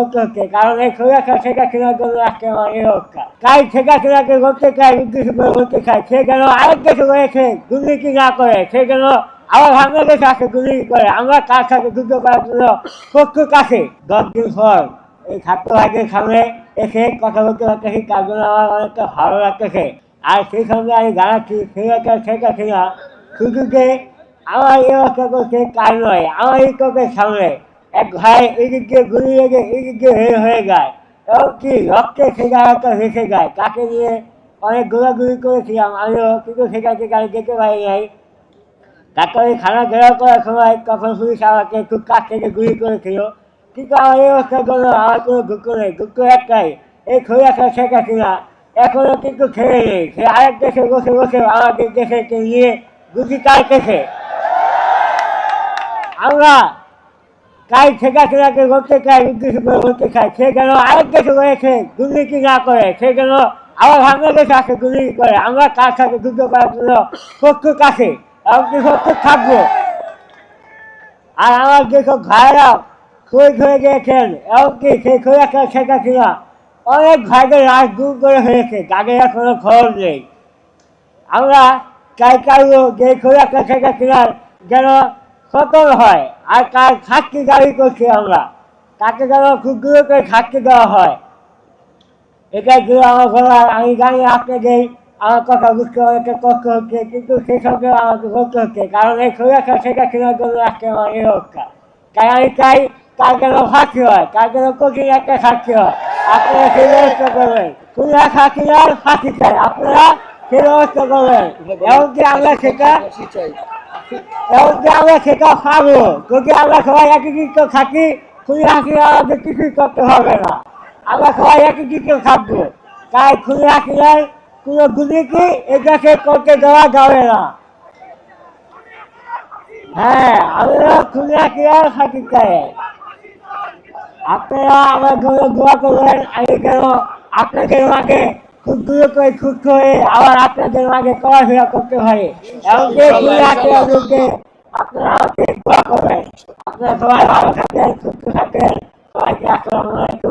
হচ্ছে কারণ এই সুরক্ষা শেখা কেনার জন্য আমার এই রক্ষা তাই শেখা কেনাকে করতে চাই উদ্দেশ্য করে করতে চাই সে যেন আরেক দেশে রয়েছে দুর্নীতি না করে, সে যেন আবার বাংলাদেশে আসে দুর্নীতি করে। আমরা তার সাথে যুদ্ধ করার জন্য প্রস্তুত আছে দশ দিন পর এই ছাত্র ভাইদের সামনে এসে কথা বলতে পারতেছি, তার জন্য আমার অনেকটা ভালো লাগতেছে। আর সেই সঙ্গে আমি জানাচ্ছি সেই একটা শেখা কেনা শুধু যে আমার এই অবস্থা করছে কার নয়, আমার এই সামনে। এক ভাই এদিক গুলি লেগে এদিক দিয়ে হয়ে যায়। এবং কি রক্তে সেটা একটা ভেসে যায় তাকে নিয়ে অনেক গোলাগুলি করেছিলাম। আমিও কিন্তু সেটাকে গাড়ি যেতে পারি নাই। তারপরে খানা ঘেরাও করার সময় তখন পুলিশ আমাকে একটু কাছ থেকে গুলি করেছিল। কিন্তু আমার এই অবস্থার জন্য আমার কোনো দুঃখ নেই। দুঃখ একটাই এই খৈয়াখা শেখা কিনা এখনও কিন্তু ছেড়ে নেই। সে আরেক দেশে বসে বসে আমাদের দেশকে নিয়ে গুলি কাটতেছে আমরা তাই শেখা কেনাকে করতে চাই উদ্দেশ্য করে করতে চাই সে যেন আরেক দেশে রয়েছে দুর্নীতি না করে, সে যেন আবার বাংলাদেশে আসে দুর্নীতি করে। আমরা তার সাথে যুদ্ধ করার জন্য প্রস্তুত আছে এমনকি প্রস্তুত থাকব। আর আমার যেসব ভাইরা শহীদ হয়ে গিয়েছেন এমনকি সেই খোঁজা শেখা কিনা অনেক ভাইদের রাজ দূর করে হয়েছে আর কোনো খবর নেই। আমরা চাই কারও যে খোঁজা শেখা কিনার যেন সতর্ক হয়। আর কার সাক্ষী দাবি করছি আমরা? তাকে যেন খুব দূরে করে সাক্ষী দেওয়া হয়। এটা ছিল আমার বলার আমি জানি আপনাদের আমার কথা বুঝতে অনেকটা কষ্ট হচ্ছে কিন্তু সেই সঙ্গে আমাকে বলতে হচ্ছে কারণ এই সুরক্ষা সেটা কেনার জন্য রাখতে আমার এই রক্ষা তাই আমি চাই তার যেন সাক্ষী হয় তার যেন কঠিন একটা সাক্ষী হয় আপনারা সেই ব্যবস্থা করবেন। সাক্ষী সাক্ষীরার সাক্ষী চাই আপনারা সেই ব্যবস্থা করবেন। এমনকি আমরা সেটা আমরা সেটা খাব। যদি আমরা সবাই দিকে থাকি খুলি হাসি আমাদের কিছুই করতে হবে না। আমরা সবাই দিকে থাকব তাই খুলি হাসিনার কোনো দুর্নীতি এটাকে করতে দেওয়া যাবে না। হ্যাঁ আমরা খুলি হাসিনার থাকি চাই আপনারা আমার জন্য দোয়া করবেন, আমি কেন আপনাকে মাঝে খুব দূরে করে হয়ে, আবার আপনাদের মাঝে চলাফেরা করতে হয়। এবং যে খুলে হাসিনার লোককে আপনারা আমাকে দোয়া করবেন। আপনারা সবাই ভালো থাকেন, সুস্থ থাকেন, সবাইকে আসসালামু আলাইকুম।